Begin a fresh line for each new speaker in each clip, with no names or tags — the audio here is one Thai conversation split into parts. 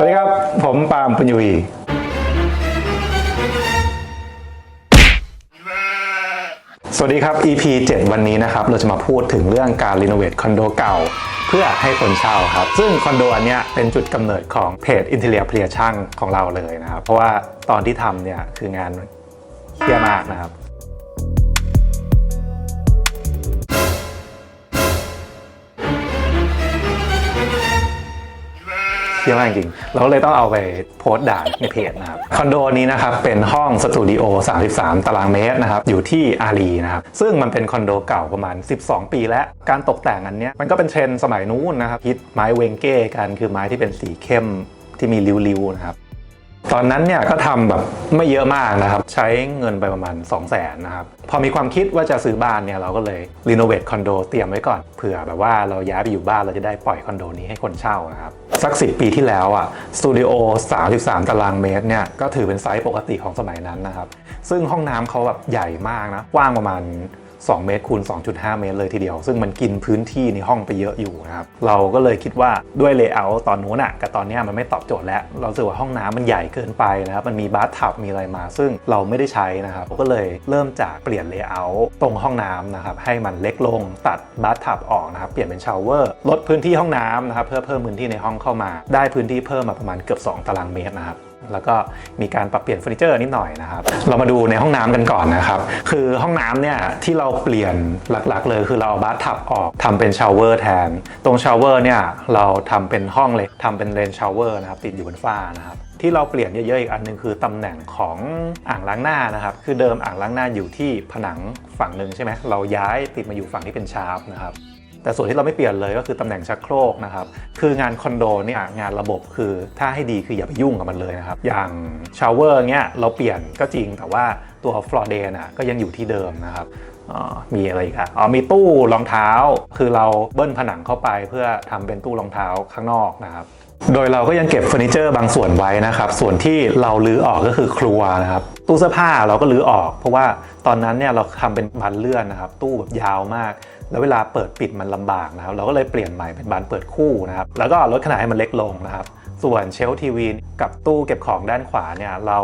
วัสดีครับ ผมปาล์มปุญยุยสวัสดีครับ EP 7 วันนี้นะครับ เราจะมาพูดถึงเรื่องการรีโนเวทคอนโดเก่า เพื่อให้คนเช่าครับ ซึ่งคอนโดอันเนี้ยเป็นจุดกำเนิดของเพจ Interior เพลียช่างของเราเลยนะครับ เพราะว่าตอนที่ทำเนี่ยคืองานเที่ยมากนะครับ ยอะมากจริงเราก็เลยต้องเอาไปโพสต์ด่าในเพจนะครับคอนโดนี้นะครับเป็นห้องสตูดิโอ 33 ตารางเมตรนะครับอยู่ที่อารีนะครับซึ่งมันเป็นคอนโดเก่าประมาณ 12 ปีแล้วการตกแต่งอันเนี้ยมันก็เป็นเทรนด์สมัยนู้นนะครับฮิตไม้เวงเก้กันคือไม้ที่เป็นสีเข้มที่มีริ้วๆนะครับตอนนั้นเนี่ยก็ทำแบบไม่เยอะมากนะครับ ใช้เงินไปประมาณ 2 0 0แสนนะครับ พอมีความคิดว่าจะซื้อบ้านเนี่ยเราก็เลยรีโนเวทคอนโดเตรียมไว้ก่อนเผื่อแบบว่าเราย้ายไปอยู่บ้านเราจะได้ปล่อยคอนโดนี้ให้คนเช่านะครับ สัก 10 ปีที่แล้วอะสตูดิโอ 33 ตารางเมตรเนี่ยก็ถือเป็นไซส์ปกติของสมัยนั้นนะครับ ซึ่งห้องน้ำเขาแบบใหญ่มากนะกว้างประมาณ 2 เมตรคูณ 2.5 เมตรเลยทีเดียว ซึ่งมันกินพื้นที่ในห้องไปเยอะอยู่นะครับ เราก็เลยคิดว่าด้วยเลเยอร์ตอนนู้นอะกับตอนนี้มันไม่ตอบโจทย์แล้ว เราสึกว่าห้องน้ำมันใหญ่เกินไปนะครับ มันมีบาร์ทับมีอะไรมา ซึ่งเราไม่ได้ใช้นะครับ ก็เลยเริ่มจากเปลี่ยนเลเยอร์ตรงห้องน้ำนะครับ ให้มันเล็กลงตัดบาร์ทับออกนะครับ เปลี่ยนเป็นชาวเวอร์ ลดพื้นที่ห้องน้ำนะครับ เพื่อเพิ่มพื้นที่ในห้องเข้ามา ได้พื้นที่เพิ่มมาประมาณเกือบ 2 ตารางเมตรนะครับ แล้วก็มีการปรับเปลี่ยนเฟอร์นิเจอร์นิดหน่อยนะครับ เรามาดูในห้องน้ำกันก่อนนะครับ คือห้องน้ำเนี่ยที่เราเปลี่ยนหลักๆเลย คือเราเอาบาร์ทับออกทำเป็นชาวเวอร์แทน ตรงชาวเวอร์เนี่ยเราทำเป็นห้องเลยทำเป็นเลนชาวเวอร์นะครับติดอยู่บนฝ้านะครับที่เราเปลี่ยนเยอะๆอีกอันหนึงคือตำแหน่งของอ่างล้างหน้านะครับ คือเดิมอ่างล้างหน้าอยู่ที่ผนังฝั่งหนึ่งใช่ไหมเราย้ายติดมาอยู่ฝั่งที่เป็นชาร์ปนะครับ แต่ส่วนที่เราไม่เปลี่ยนเลยก็คือตำแหน่งชักโครกนะครับ คืองานคอนโดเนี่ยงานระบบคือถ้าให้ดีคืออย่าไปยุ่งกับมันเลยนะครับ อย่างชาวเวอร์เนี้ยเราเปลี่ยนก็จริงแต่ว่าตัวฟลอร์เดนอะก็ยังอยู่ที่เดิมนะครับมีอะไรอีกอะอ๋อมีตู้รองเท้า คือเราเบิ้ลผนังเข้าไปเพื่อทำเป็นตู้รองเท้าข้างนอกนะครับ โดยเราก็ยังเก็บเฟอร์นิเจอร์บางส่วนไว้นะครับ ส่วนที่เราลื้อออกก็คือครัวนะครับ ตู้เสื้อผ้าเราก็ลื้อออก เพราะว่าตอนนั้นเนี่ยเราทำเป็นบานเลื่อนนะครับ ตู้แบบยาวมาก แล้วเวลาเปิดปิดมันลำบากนะครับ เราก็เลยเปลี่ยนใหม่เป็นบานเปิดคู่นะครับ แล้วก็ลดขนาดให้มันเล็กลงนะครับ ส่วนเชลทีวีกับตู้เก็บของด้านขวาเนี่ยเรา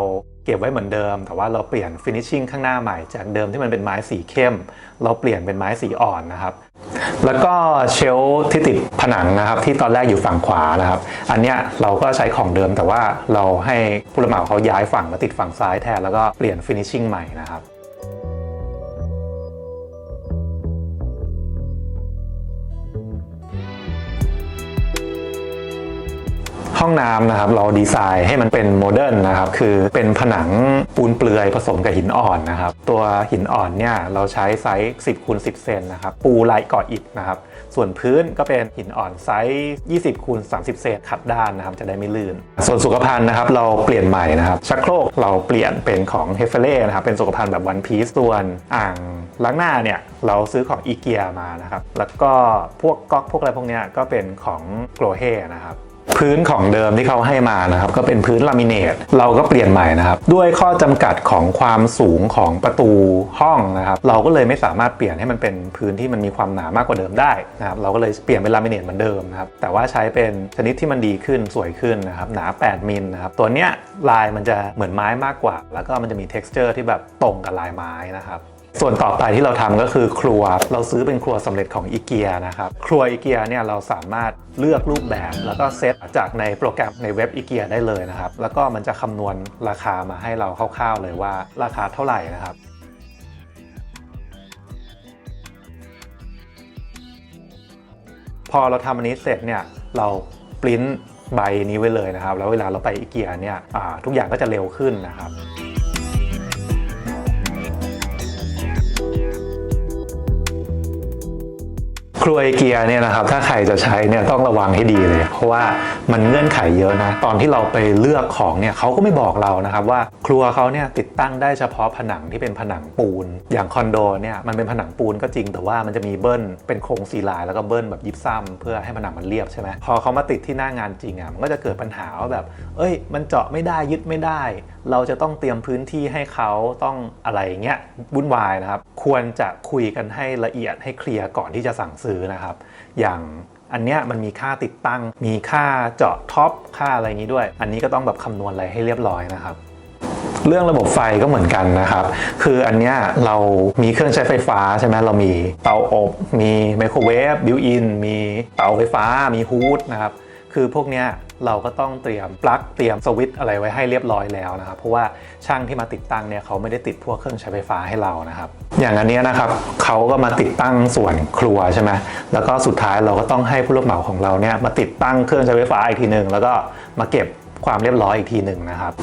เก็บไว้เหมือนเดิม แต่ว่าเราเปลี่ยนฟินิชชิ่งข้างหน้าใหม่จากเดิมที่มันเป็นไม้สีเข้ม เราเปลี่ยนเป็นไม้สีอ่อนนะครับ แล้วก็เชลที่ติดผนังนะครับ ที่ตอนแรกอยู่ฝั่งขวานะครับ อันเนี้ยเราก็ใช้ของเดิมแต่ว่าเราให้ผู้รับเหมาเขาย้ายฝั่งมาติดฝั่งซ้ายแทนแล้วก็เปลี่ยนฟินิชชิ่งใหม่นะครับ ห้องน้ำนะครับเราดีไซน์ให้มันเป็นโมเดิร์นนะครับคือเป็นผนังปูนเปลือยผสมกับหินอ่อนนะครับตัวหินอ่อนเนี่ยเราใช้ไซส์10คูณ10เซนนะครับปูลายก่ออิฐนะครับส่วนพื้นก็เป็นหินอ่อนไซส์ 20คูณ30 เซนขัดด้านนะครับจะได้ไม่ลื่น ส่วนสุขภัณฑ์นะครับเราเปลี่ยนใหม่นะครับชักโครกเราเปลี่ยนเป็นของเฮฟเฟเล่นะครับเป็นสุขภัณฑ์แบบวันพีซส่วนอ่างล้างหน้าเนี่ยเราซื้อของอีเกียมานะครับแล้วก็พวกก๊อกพวกอะไรพวกเนี้ยก็เป็นของโกลเฮนะครับ พื้นของเดิมที่เขาให้มานะครับก็เป็นพื้นลามิเนตเราก็เปลี่ยนใหม่นะครับ ด้วยข้อจำกัดของความสูงของประตูห้องนะครับ เราก็เลยไม่สามารถเปลี่ยนให้มันเป็นพื้นที่มันมีความหนามากกว่าเดิมได้นะครับเราก็เลยเปลี่ยนเป็นลามิเนตเหมือนเดิมนะครับแต่ว่าใช้เป็นชนิดที่มันดีขึ้นสวยขึ้นนะครับหนา 8 มิลนะครับตัวเนี้ยลายมันจะเหมือนไม้มากกว่า แล้วก็มันจะมี t e x t อร์ที่แบบตรงกับลายไม้นะครับ ส่วนต่อไปที่เราทำก็คือครัว เราซื้อเป็นครัวสำเร็จของอีเกียนะครับ ครัวอีเกียเนี่ยเราสามารถเลือกรูปแบบแล้วก็เซตจากในโปรแกรมในเว็บอีเกียได้เลยนะครับ แล้วก็มันจะคำนวณราคามาให้เราคร่าวๆเลยว่าราคาเท่าไหร่นะครับพอเราทำอันนี้เสร็จเนี่ยเราปริ้นใบนี้ไว้เลยนะครับ แล้วเวลาเราไปอีเกียเนี่ยทุกอย่างก็จะเร็วขึ้นนะครับ ครัวไอเกียเนี่ยนะครับถ้าใครจะใช้เนี่ยต้องระวังให้ดีเลย เพราะว่ามันเงื่อนไขเยอะนะ ตอนที่เราไปเลือกของเนี่ยเขาก็ไม่บอกเรานะครับว่าครัวเขาเนี่ยติดตั้งได้เฉพาะผนังที่เป็นผนังปูน อย่างคอนโดเนี่ยมันเป็นผนังปูนก็จริง แต่ว่ามันจะมีเบิ้ลเป็นโครงสีลายแล้วก็เบิ้ลแบบยิบซ้ำเพื่อให้ผนังมันเรียบใช่ไหมพอเขามาติดที่หน้างานจริงอะมันก็จะเกิดปัญหาว่าแบบ เอ้ย มันเจาะไม่ได้ยึดไม่ได้ เราจะต้องเตรียมพื้นที่ให้เขาต้องอะไรเงี้ยวุ่นวายนะครับ ควรจะคุยกันให้ละเอียดให้เคลียร์ก่อนที่จะสั่งซื้อนะครับ อย่างอันเนี้ยมันมีค่าติดตั้ง มีค่าเจาะท็อปค่าอะไรงนี้ด้วย อันนี้ก็ต้องแบบคำนวณอะไรให้เรียบร้อยนะครับเรื่องระบบไฟก็เหมือนกันนะครับ คืออันเนี้ยเรามีเครื่องใช้ไฟฟ้าใช่ไหมเรามีเตาอบ มีไมโครเวฟบิวอิน มีเตาไฟฟ้า มีฮูดนะครับ คือพวกเนี้ยเราก็ต้องเตรียมปลั๊กเตรียมสวิตอะไรไว้ให้เรียบร้อยแล้วนะครับ เพราะว่าช่างที่มาติดตั้งเนี่ยเขาไม่ได้ติดพวกเครื่องใช้ไฟฟ้าให้เรานะครับ อย่างอันนี้นะครับเขาก็มาติดตั้งส่วนครัวใช่ไหมแล้วก็สุดท้ายเราก็ต้องให้ผู้รับเหมาของเราเนี่ยมาติดตั้งเครื่องใช้ไฟฟ้าอีกทีหนึ่งแล้วก็มาเก็บความเรียบร้อยอีกทีหนึ่งนะครับ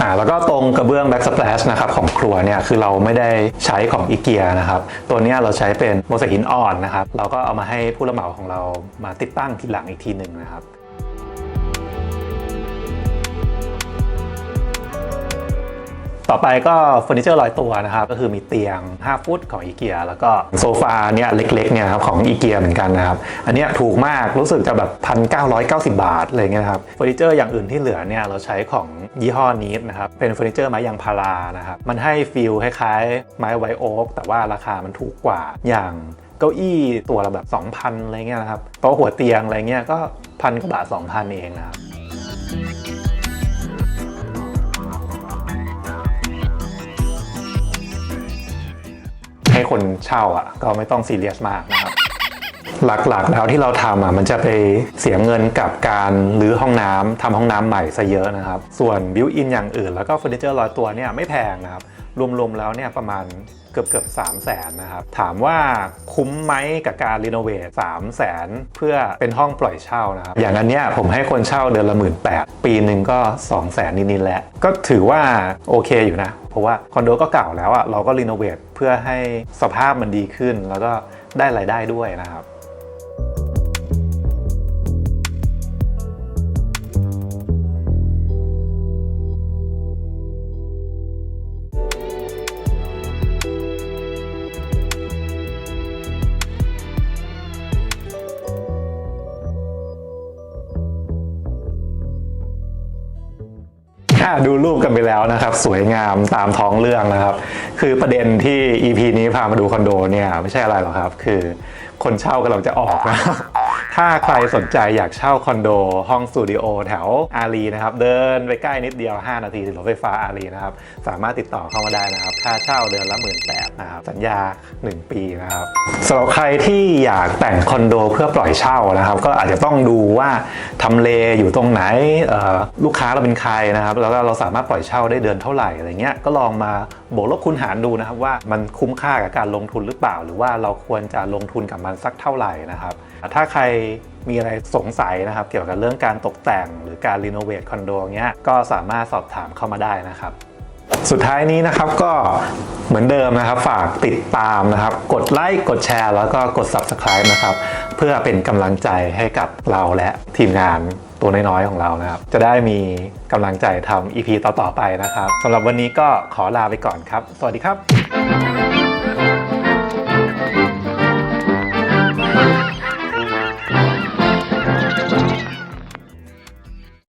อ่าแล้วก็ตรงกระเบื้อง backsplash นะครับของครัวเนี่ยคือเราไม่ได้ใช้ของอีเกียนะครับ ตัวเนี้ยเราใช้เป็นโมเสกหินอ่อนนะครับ เราก็เอามาให้ผู้รับเหมาของเรามาติดตั้งทีหลังอีกทีหนึ่งนะครับ ต่อไปก็เฟอร์นิเจอร์ร้อยตัวนะครับ ก็คือมีเตียง 5 ฟุตของอีเกียแล้วก็โซฟาเนี่ยเล็กๆเนี่ยครับของอีเกียเหมือนกันนะครับ อันเนี้ยถูกมากรู้สึกจะแบบ1,990บาทอะไรเงี้ยครับเฟอร์นิเจอร์อย่างอื่นที่เหลือเนี่ยเราใช้ของยี่ห้อนี้นะครับเป็นเฟอร์นิเจอร์ไม้ยางพารานะครับมันให้ฟีลคล้ายๆ ไม้ไวโอ๊กแต่ว่าราคามันถูกกว่าอย่างเก้าอี้ตัวละแบบ 2,000อะไรเงี้ยนะครับโต๊ะหัวเตียงอะไรเงี้ยก็พันกว่าบาท2,000 เองนะครับ ให้คนเช่าอะ ก็ไม่ต้องซีเรียสมากนะครับหลักๆแล้วที่เราทำอะมันจะไปเสียเงินกับการรื้อห้องน้ำทำห้องน้ำใหม่ซะเยอะนะครับ ส่วนบิวอินอย่างอื่น แล้วก็เฟอร์นิเจอร์ร้อยตัวเนี่ยไม่แพงนะครับ รวมๆแล้วเนี่ยประมาณเกือบเกือบ3 0 0แสนนะครับ ถามว่าคุ้มไหมกับการรีโนเวท3 0 0แสนเพื่อเป็นห้องปล่อยเช่านะครับ อย่างอันเนี้ยผมให้คนเช่าเดือนละหมื่นแปดปีหนึ่งก็2 0 0แสนนิดๆแหละ ก็ถือว่าโอเคอยู่นะ เพราะว่าคอนโดก็เก่าแล้วอะเราก็รีโนเวทเพื่อให้สภาพมันดีขึ้น แล้วก็ได้รายได้ด้วยนะครับ ดูรูปกันไปแล้วนะครับ สวยงามตามท้องเรื่องนะครับ คือประเด็นที่ EP นี้พามาดูคอนโดเนี่ย ไม่ใช่อะไรหรอกครับ คือคนเช่ากำลังจะออกนะครับ ถ้าใครสนใจอยากเช่าคอนโดห้องสตูดิโอแถวอารีนะครับ เดินไปใกล้นิดเดียว 5 นาทีถึงรถไฟฟ้าอารีนะครับ สามารถติดต่อเข้ามาได้นะครับ ค่าเช่าเดือนละหมื่นแปดนะครับ สัญญา 1 ปีนะครับสำหรับใครที่อยากแต่งคอนโดเพื่อปล่อยเช่านะครับ ก็อาจจะต้องดูว่าทำเลอยู่ตรงไหนลูกค้าเราเป็นใครนะครับ แล้วเราสามารถปล่อยเช่าได้เดือนเท่าไหร่อะไรเงี้ยก็ลองมาบวกลบคูณหารดูนะครับว่ามันคุ้มค่ากับการลงทุนหรือเปล่า หรือว่าเราควรจะลงทุนกับมันสักเท่าไหร่นะครับ ถ้าใครมีอะไรสงสัยนะครับ เกี่ยวกับเรื่องการตกแต่งหรือการรีโนเวทคอนโดเงี้ยก็สามารถสอบถามเข้ามาได้นะครับสุดท้ายนี้นะครับก็เหมือนเดิมนะครับ ฝากติดตามนะครับ กดไลค์กดแชร์ แล้วก็กด Subscribe นะครับ เพื่อเป็นกำลังใจให้กับเราและทีมงานตัวน้อยๆของเรานะครับ จะได้มีกำลังใจทำ EP ต่อๆไปนะครับสำหรับวันนี้ก็ขอลาไปก่อนครับ สวัสดีครับ